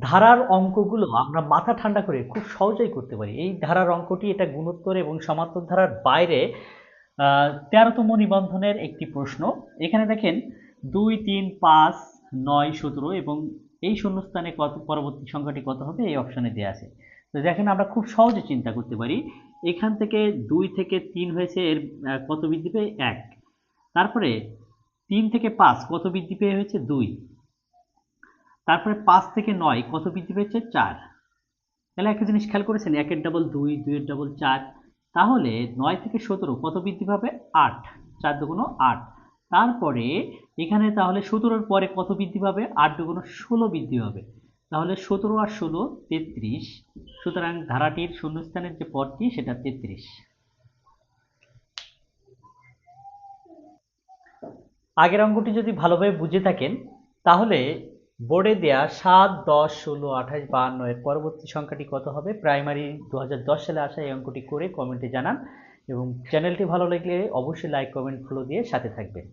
ধারার অঙ্কগুলো আমরা মাথা ঠান্ডা করে খুব সহজেই করতে পারি। এই ধারার অঙ্কটি এটা গুণোত্তর এবং সমান্তর ধারার বাইরে তেরোতম নিবন্ধনের একটি প্রশ্ন। এখানে দেখেন, দুই, তিন, পাঁচ, নয়, সতেরো এবং এই শূন্যস্থানে কত, পরবর্তী সংখ্যাটি কত হবে? এই অপশানে দেওয়া আছে। তো দেখেন, আমরা খুব সহজে চিন্তা করতে পারি, এখান থেকে দুই থেকে তিন হয়েছে, এর কত বৃদ্ধি পেয়ে? এক। তারপরে তিন থেকে পাঁচ কত বৃদ্ধি পেয়ে হয়েছে? দুই। তারপরে পাঁচ থেকে নয়, কত বৃদ্ধি পেয়েছে? চার। তাহলে একটা জিনিস খেয়াল করেছেন, একের ডাবল দুই, দুইয়ের ডাবল চার। তাহলে নয় থেকে সতেরো, কত বৃদ্ধি পাবে? আট, চার দুগুণ আট। তারপরে এখানে তাহলে সতেরোর পরে কত বৃদ্ধি পাবে? আট দুগুণ ষোলো বৃদ্ধি পাবে। তাহলে সতেরো আর ষোলো, তেত্রিশ। সুতরাং ধারাটির শূন্যস্থানের যে পদটি, সেটা তেত্রিশ। আগের অঙ্কটি যদি ভালোভাবে বুঝে থাকেন, তাহলে বোর্ডে দেয়া সাত দশ ষোলো আঠাশ বাহান্ন এর পরবর্তী সংখ্যাটি কত হবে? প্রাইমারি দু হাজার দশ সালে আসা এই অঙ্কটি করে কমেন্টে জানান এবং চ্যানেলটি ভালো লাগলে অবশ্যই লাইক কমেন্ট ফলো দিয়ে সাথে থাকবেন।